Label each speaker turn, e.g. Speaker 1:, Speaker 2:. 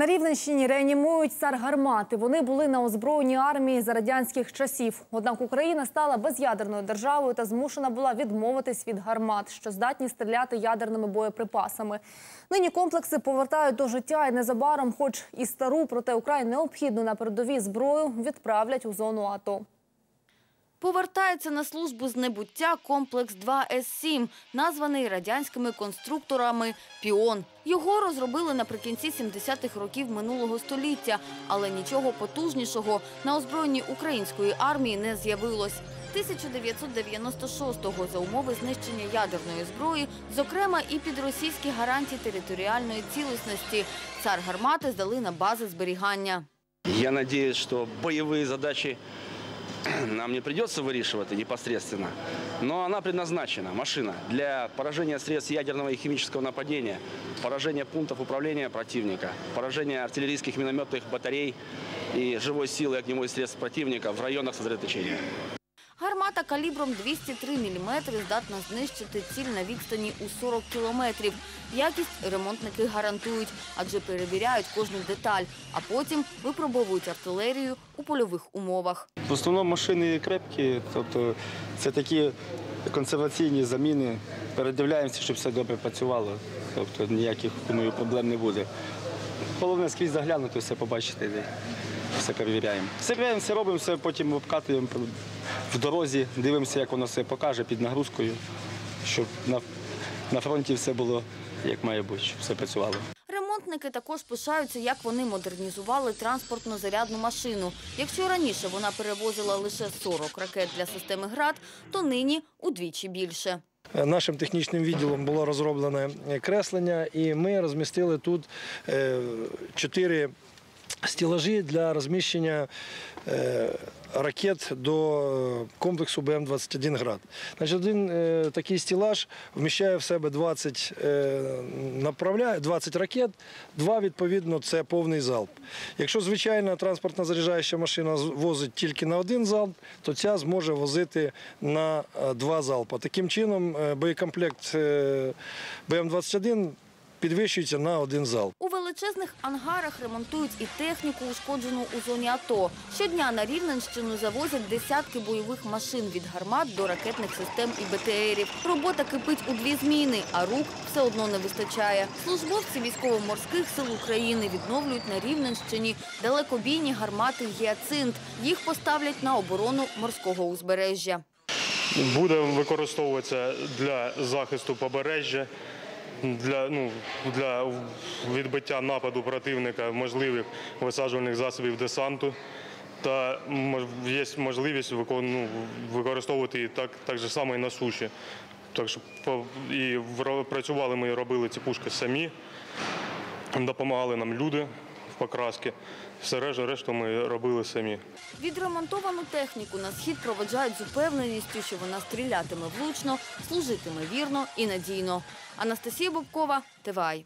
Speaker 1: На Рівненщині реанімують царгармати. Вони були на озброєнні армії за радянських часів. Однак Україна стала безядерною державою та змушена була відмовитись від гармат, що здатні стріляти ядерними боєприпасами. Нині комплекси повертають до життя і незабаром, хоч і стару, проте Україні необхідну на передовій зброю відправлять у зону АТО.
Speaker 2: Повертається на службу з небуття комплекс 2С-7, названий радянськими конструкторами «Піон». Його розробили наприкінці 70-х років минулого століття, але нічого потужнішого на озброєнні української армії не з'явилось. 1996-го за умови знищення ядерної зброї, зокрема і під російські гарантії територіальної цілісності, цар гармати здали на бази зберігання.
Speaker 3: Я надеюсь, что боевые задачи нам не придется вырішувати непосредственно, но она предназначена, машина, для поражения средств ядерного и химического нападения, поражения пунктов управления противника, поражения артиллерийских минометных батарей и живой силы огневой средств противника в районах сосредоточения.
Speaker 2: Гармата калібром 203 мм здатна знищити ціль на відстані у 40 кілометрів. Якість ремонтники гарантують, адже перевіряють кожну деталь, а потім випробовують артилерію у польових умовах.
Speaker 4: В основному машини крепкі, тобто це такі консерваційні заміни. Передивляємося, щоб все добре працювало. Тобто ніяких думаю, проблем не буде. Головне скрізь заглянути, все побачити, все перевіряємо. Все перевіряємо, все робимо, все потім обкатуємо в дорозі, дивимося, як воно все покаже під нагрузкою, щоб на, на фронті все було як має бути, щоб все працювало.
Speaker 2: Ремонтники також пишаються, як вони модернізували транспортну зарядну машину. Якщо раніше вона перевозила лише 40 ракет для системи ГРАД, то нині удвічі більше.
Speaker 5: Нашим технічним відділом було розроблене креслення, і ми розмістили тут е, чотири стілажі для розміщення е, ракет до комплексу БМ-21 «Град». Значить, один е, такий стілаж вміщає в себе 20, е, направляє, 20 ракет, два, відповідно, це повний залп. Якщо звичайна транспортна заряджаюча машина возить тільки на один залп, то ця зможе возити на е, два залпа. Таким чином, е, боєкомплект е, БМ-21 підвищується на один залп.
Speaker 2: Величезних ангарах ремонтують і техніку, ушкоджену у зоні АТО. Щодня на Рівненщину завозять десятки бойових машин від гармат до ракетних систем і БТРів. Робота кипить у дві зміни, а рук все одно не вистачає. Службовці військово-морських сил України відновлюють на Рівненщині далекобійні гармати «Гіацинт». Їх поставлять на оборону морського узбережжя.
Speaker 6: буде використовуватися для захисту побережжя, для, ну, для відбиття нападу противника можливих висаджувальних засобів десанту. Та є можливість ну, використовувати і так, так же само і на суші. Так що і працювали ми робили ці пушки самі, допомагали нам люди покраски. Все решту, решту ми робили самі.
Speaker 2: Відремонтовану техніку на схід проведжають з упевненістю, що вона стрілятиме влучно, служитиме вірно і надійно. Анастасія Бобкова, ТВАЙ.